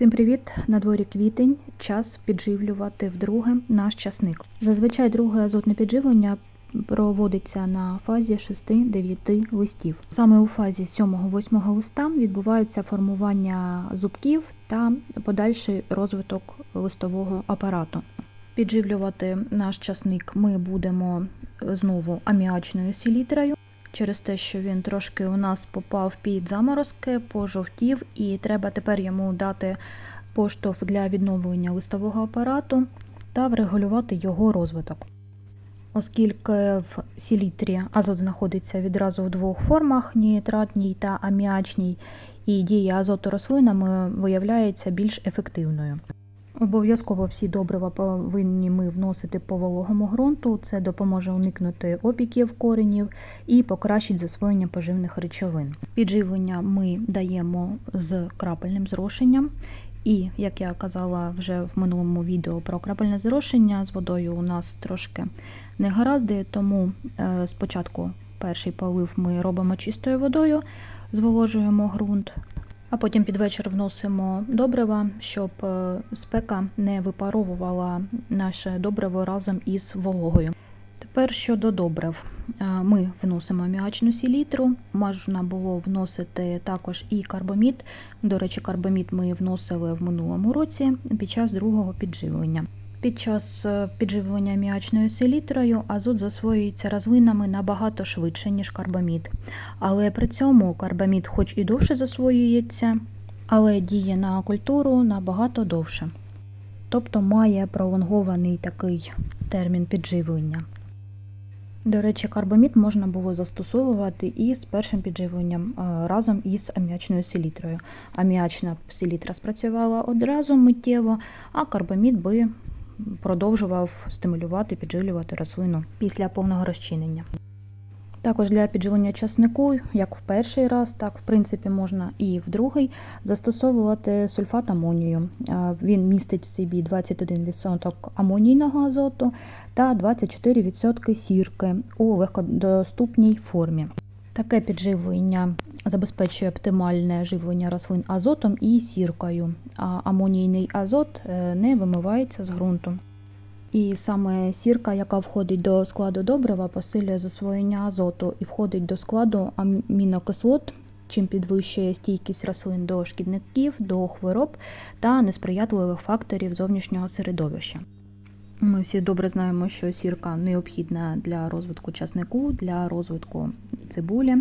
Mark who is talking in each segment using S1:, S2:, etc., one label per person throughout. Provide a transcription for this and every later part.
S1: Всім привіт! На дворі квітень. Час підживлювати вдруге наш часник. Зазвичай друге азотне підживлення проводиться на фазі 6-9 листів. Саме у фазі 7-8 листа відбувається формування зубків та подальший розвиток листового апарату. Підживлювати наш часник ми будемо знову аміачною селітрою. Через те, що він трошки у нас попав під заморозки, пожовтів, і треба тепер йому дати поштовх для відновлення листового апарату та врегулювати його розвиток. Оскільки в селітрі азот знаходиться відразу в двох формах нітратній та аміачній, і дія азоту рослинами виявляється більш ефективною. Обов'язково всі добрива повинні ми вносити по вологому ґрунту. Це допоможе уникнути опіків коренів і покращить засвоєння поживних речовин. Підживлення ми даємо з крапельним зрошенням. І, як я казала вже в минулому відео про крапельне зрошення, з водою у нас трошки не гаразди, тому е, спочатку перший полив ми робимо чистою водою, зволожуємо ґрунт, а потім під вечір вносимо добрива, щоб е, спека не випаровувала наше добриво разом із вологою. Тепер щодо добрив, Е, ми вносимо аміачну сілітру, можна було вносити також і карбомід. До речі, карбомід ми вносили в минулому році під час другого підживлення. Під час е, підживлення аміачною селітрою азот засвоюється рослинами набагато швидше, ніж карбамід. Але при цьому карбамід хоч і довше засвоюється, але діє на культуру набагато довше. Тобто має пролонгований такий термін підживлення. До речі, карбамід можна було застосовувати і з першим підживленням е, разом із аміачною селітрою. Аміачна селітра спрацювала одразу миттєво, а карбамід би продовжував стимулювати, підживлювати рослину після повного розчинення. Також для підживлення часнику, як в перший раз, так в принципі можна і в другий застосовувати сульфат амонію. Він містить в собі 21% амонійного азоту та 24% сірки у легкодоступній формі. Таке підживлення забезпечує оптимальне живлення рослин азотом і сіркою, а амонійний азот е, не вимивається з ґрунту. І саме сірка, яка входить до складу добрива, посилює засвоєння азоту і входить до складу амінокислот, чим підвищує стійкість рослин до шкідників, до хвороб та несприятливих факторів зовнішнього середовища. Ми всі добре знаємо, що сірка необхідна для розвитку часнику, для розвитку цибулі.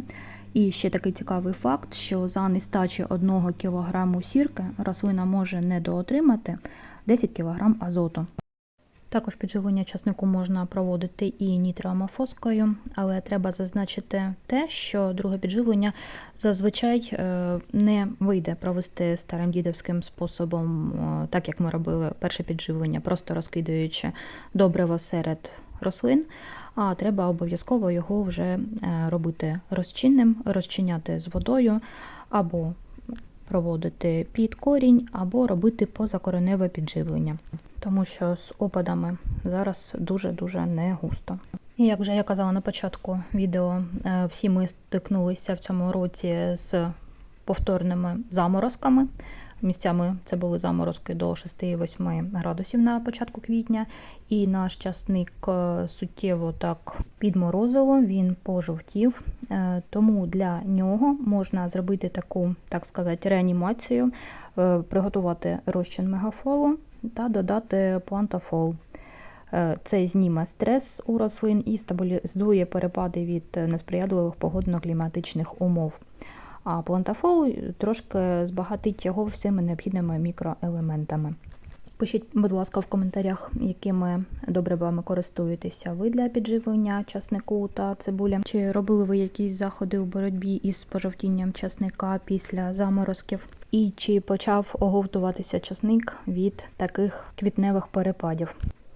S1: І ще такий цікавий факт, що за нестачі 1 кг сірки рослина може недоотримати 10 кг азоту. Також підживлення часнику можна проводити і нітроамофоскою, але треба зазначити те, що друге підживлення зазвичай е, не вийде провести старим дідовським способом, е, так як ми робили перше підживлення, просто розкидаючи добриво серед рослин. А треба обов'язково його вже е, робити розчинним, розчиняти з водою або проводити під корінь, або робити позакореневе підживлення тому що з опадами зараз дуже-дуже не густо. І як вже я казала на початку відео, е, всі ми стикнулися в цьому році з повторними заморозками. Місцями це були заморозки до 6-8 градусів на початку квітня, і наш часник е, суттєво так підморозило, він пожовтів, е, тому для нього можна зробити таку, так сказати, реанімацію, приготувати розчин мегафолу та додати плантафол. Е, це зніме стрес у рослин і стабілізує перепади від несприятливих погодно-кліматичних умов. А плантафол трошки збагатить його всіми необхідними мікроелементами. Пишіть, будь ласка, в коментарях, якими добривами користуєтеся ви для підживлення часнику та цибуля. Чи робили ви якісь заходи у боротьбі із пожовтінням часника після заморозків? І чи почав оговтуватися часник від таких квітневих перепадів?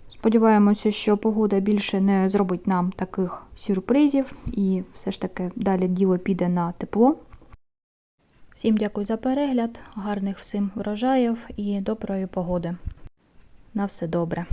S1: Сподіваємося, що погода більше не зробить нам таких сюрпризів, і все ж таки далі діло піде на тепло. Всім дякую за перегляд, гарних всім врожаїв і доброї погоди. На все добре.